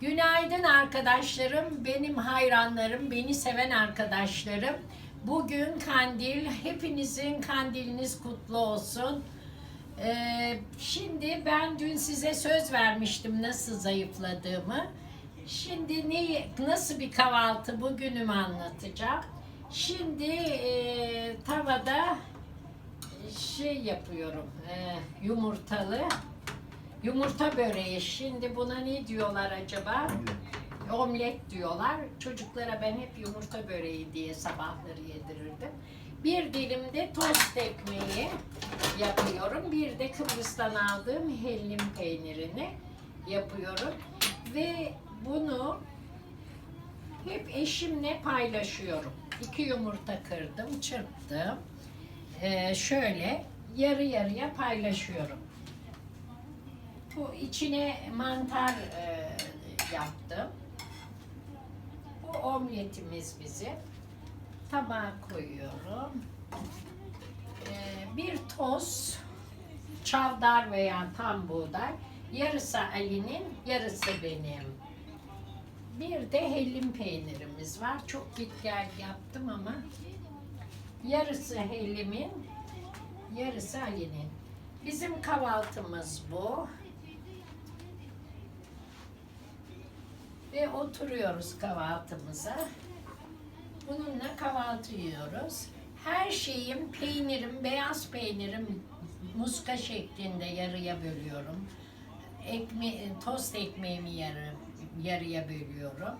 Günaydın arkadaşlarım, benim hayranlarım, beni seven arkadaşlarım. Bugün kandil, hepinizin kandiliniz kutlu olsun. Ee, şimdi ben dün size söz vermiştim nasıl zayıfladığımı. Şimdi ne, nasıl bir kahvaltı bugünümü anlatacağım. Şimdi e, tavada şey yapıyorum, e, yumurtalı Yumurta böreği. Şimdi buna ne diyorlar acaba? Omlet diyorlar. Çocuklara ben hep yumurta böreği diye sabahları yedirirdim. Bir dilim de tost ekmeği yapıyorum. Bir de Kıbrıs'tan aldığım hellim peynirini yapıyorum. Ve bunu hep eşimle paylaşıyorum. İki yumurta kırdım, çırptım. Ee, şöyle yarı yarıya paylaşıyorum. Bu içine mantar e, yaptım. Bu omletimiz bizim. Tabağa koyuyorum. E, bir toz çavdar veya tam buğday. Yarısı Ali'nin, yarısı benim. Bir de hellim peynirimiz var. Çok git gel yaptım ama yarısı hellimin, yarısı Ali'nin. Bizim kahvaltımız bu. Ve oturuyoruz kahvaltımıza. Bununla kahvaltı yiyoruz. Her şeyim peynirim, beyaz peynirim muska şeklinde yarıya bölüyorum. Ekme tost ekmeğimi yarı, yarıya bölüyorum.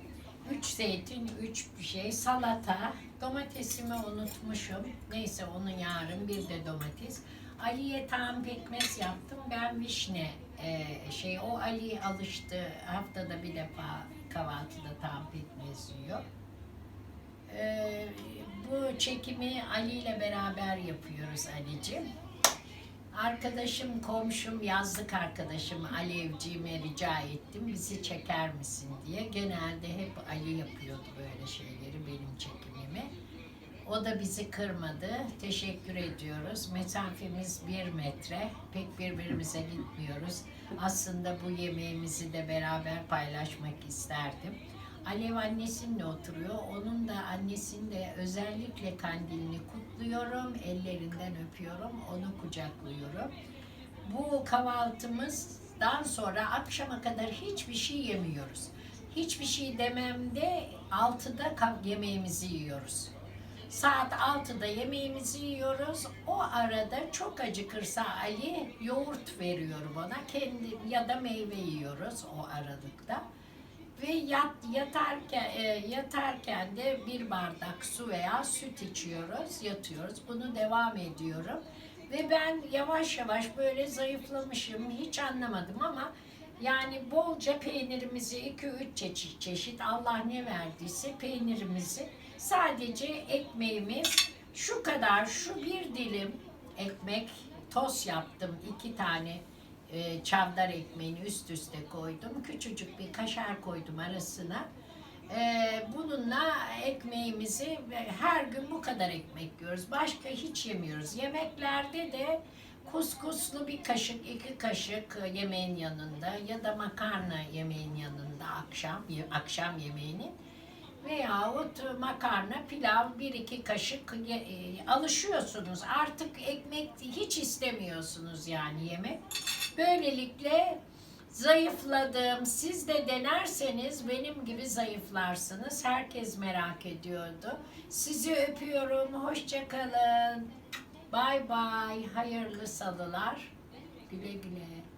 Üç zeytin, üç bir şey, salata, domatesimi unutmuşum. Neyse onu yarın bir de domates. Ali'ye tam pekmez yaptım. Ben vişne e, şey o Ali alıştı haftada bir defa kahvaltıda tam pekmez yiyor. E, bu çekimi Ali ile beraber yapıyoruz Ali'cim. Arkadaşım, komşum, yazlık arkadaşım Alevciğime rica ettim bizi çeker misin diye. Genelde hep Ali yapıyordu böyle şeyleri benim çekimimi. O da bizi kırmadı. Teşekkür ediyoruz. Mesafemiz bir metre. Pek birbirimize gitmiyoruz. Aslında bu yemeğimizi de beraber paylaşmak isterdim. Alev annesinle oturuyor. Onun da annesinin de özellikle kandilini kutluyorum. Ellerinden öpüyorum. Onu kucaklıyorum. Bu kahvaltımızdan sonra akşama kadar hiçbir şey yemiyoruz. Hiçbir şey dememde 6'da kah- yemeğimizi yiyoruz. Saat 6'da yemeğimizi yiyoruz. O arada çok acıkırsa Ali yoğurt veriyor bana. Kendi ya da meyve yiyoruz o aralıkta. Ve yat, yatarken, e, yatarken de bir bardak su veya süt içiyoruz, yatıyoruz. Bunu devam ediyorum. Ve ben yavaş yavaş böyle zayıflamışım, hiç anlamadım ama yani bolca peynirimizi 2-3 çeşit, çeşit Allah ne verdiyse peynirimizi sadece ekmeğimiz şu kadar, şu bir dilim ekmek toz yaptım. iki tane e, çavdar ekmeğini üst üste koydum. Küçücük bir kaşar koydum arasına. E, bununla ekmeğimizi her gün bu kadar ekmek yiyoruz. Başka hiç yemiyoruz. Yemeklerde de kuskuslu bir kaşık, iki kaşık yemeğin yanında ya da makarna yemeğin yanında akşam akşam yemeğinin veyahut makarna, pilav, bir iki kaşık e, alışıyorsunuz. Artık ekmek hiç istemiyorsunuz yani yemek. Böylelikle zayıfladım. Siz de denerseniz benim gibi zayıflarsınız. Herkes merak ediyordu. Sizi öpüyorum. Hoşça kalın. Bay bay. Hayırlı salılar. Güle güle.